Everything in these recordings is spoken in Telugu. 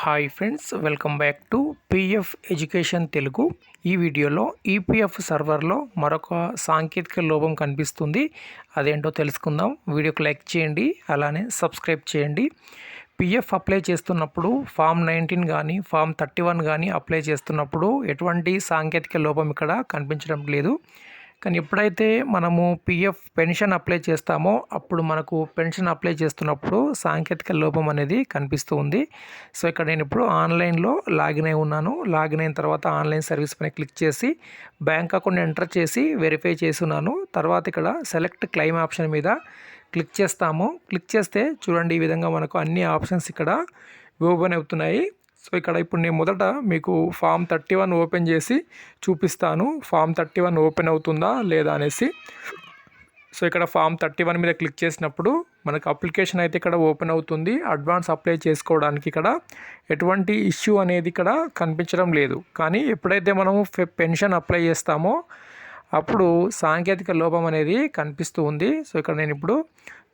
Hi friends welcome back to PF education Telugu ఈ వీడియోలో ఈపీఎఫ్ సర్వర్లో మరొక సాంకేతిక లోపం కనిపిస్తుంది. అదేంటో తెలుసుకుందాం. వీడియోకి లైక్ చేయండి అలానే సబ్స్క్రైబ్ చేయండి. పిఎఫ్ అప్లై చేస్తున్నప్పుడు ఫామ్ నైన్టీన్ కానీ ఫామ్ థర్టీ వన్ కానీ అప్లై చేస్తున్నప్పుడు ఎటువంటి సాంకేతిక లోపం ఇక్కడ కనిపించడం లేదు. కానీ ఎప్పుడైతే మనము పిఎఫ్ పెన్షన్ అప్లై చేస్తామో అప్పుడు మనకు పెన్షన్ అప్లై చేస్తున్నప్పుడు సాంకేతిక లోపం అనేది కనిపిస్తూ ఉంది. సో ఇక్కడ నేను ఇప్పుడు ఆన్లైన్లో లాగిన్ అయి ఉన్నాను. లాగిన్ అయిన తర్వాత ఆన్లైన్ సర్వీస్ పైన క్లిక్ చేసి బ్యాంక్ అకౌంట్ ఎంటర్ చేసి వెరిఫై చేసి ఉన్నాను. తర్వాత ఇక్కడ సెలెక్ట్ క్లెయిమ్ ఆప్షన్ మీద క్లిక్ చేస్తాము. క్లిక్ చేస్తే చూడండి ఈ విధంగా మనకు అన్ని ఆప్షన్స్ ఇక్కడ ఓపెన్ అవుతున్నాయి. సో ఇక్కడ ఇప్పుడు నేను మొదట మీకు ఫామ్ థర్టీ వన్ ఓపెన్ చేసి చూపిస్తాను. ఫామ్ థర్టీ వన్ ఓపెన్ అవుతుందా లేదా అనేసి. సో ఇక్కడ ఫామ్ థర్టీ వన్ మీద క్లిక్ చేసినప్పుడు మనకు అప్లికేషన్ అయితే ఇక్కడ ఓపెన్ అవుతుంది. అడ్వాన్స్ అప్లై చేసుకోవడానికి ఇక్కడ ఎటువంటి ఇష్యూ అనేది ఇక్కడ కనిపించడం లేదు. కానీ ఎప్పుడైతే మనము పెన్షన్ అప్లై చేస్తామో అప్పుడు సాంకేతిక లోపం అనేది కనిపిస్తూ ఉంది. సో ఇక్కడ నేను ఇప్పుడు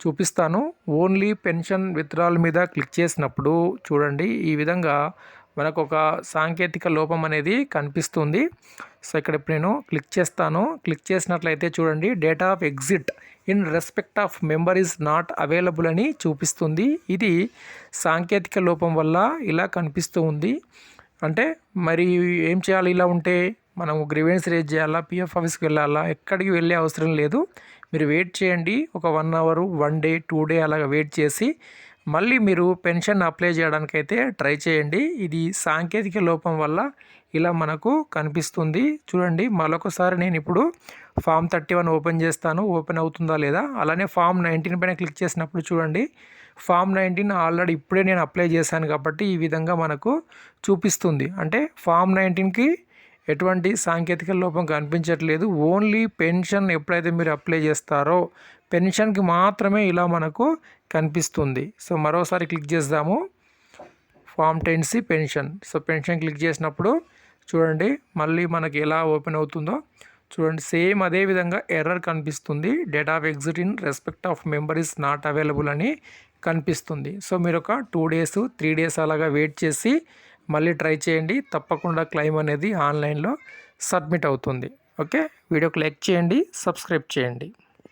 చూపిస్తాను. ఓన్లీ పెన్షన్ విత్డ్రాల్ మీద క్లిక్ చేసినప్పుడు చూడండి ఈ విధంగా మనకు ఒక సాంకేతిక లోపం అనేది కనిపిస్తుంది. సో ఇక్కడ ఇప్పుడు నేను క్లిక్ చేస్తాను. క్లిక్ చేసినట్లయితే చూడండి data of exit in respect of member is not available అని చూపిస్తుంది. ఇది సాంకేతిక లోపం వల్ల ఇలా కనిపిస్తూ ఉంది. అంటే మరి ఏం చేయాలి? ఇలా ఉంటే మనము గ్రీవెన్స్ రేజ్ చేయాలా పిఎఫ్ ఆఫీస్కి వెళ్ళాలా ఎక్కడికి వెళ్ళే అవసరం లేదు. మీరు వెయిట్ చేయండి ఒక one hour one day two day అలాగ వెయిట్ చేసి మళ్ళీ మీరు పెన్షన్ అప్లై చేయడానికైతే ట్రై చేయండి. ఇది సాంకేతిక లోపం వల్ల ఇలా మనకు కనిపిస్తుంది. చూడండి మరొకసారి నేను ఇప్పుడు ఫామ్ థర్టీ వన్ ఓపెన్ చేస్తాను. ఓపెన్ అవుతుందా లేదా? అలానే ఫామ్ నైన్టీన్ పైన క్లిక్ చేసినప్పుడు చూడండి ఫామ్ నైన్టీన్ ఆల్రెడీ ఇప్పుడే నేను అప్లై చేశాను కాబట్టి ఈ విధంగా మనకు చూపిస్తుంది. అంటే ఫామ్ నైన్టీన్కి ఎటువంటి సాంకేతిక లోపం కనిపించట్లేదు. ఓన్లీ పెన్షన్ ఎప్పుడైతే మీరు అప్లై చేస్తారో పెన్షన్కి మాత్రమే ఇలా మనకు కనిపిస్తుంది. సో మరోసారి క్లిక్ చేద్దాము. Form ten C pension. So pension click చేసినప్పుడు చూడండి మళ్ళీ మనకి ఎలా ఓపెన్ అవుతుందో. చూడండి సేమ్ అదే విధంగా ఎర్రర్ కనిపిస్తుంది. Data of exit in respect of member is not available అని కనిపిస్తుంది. సో మీరు ఒక టూ డేస్ త్రీ డేస్ అలాగా వెయిట్ చేసి మళ్ళీ ట్రై చేయండి. తప్పకుండా క్లెయిమ్ అనేది ఆన్లైన్లో సబ్మిట్ అవుతుంది. ఓకే? వీడియోకి లైక్ చేయండి సబ్స్క్రైబ్ చేయండి.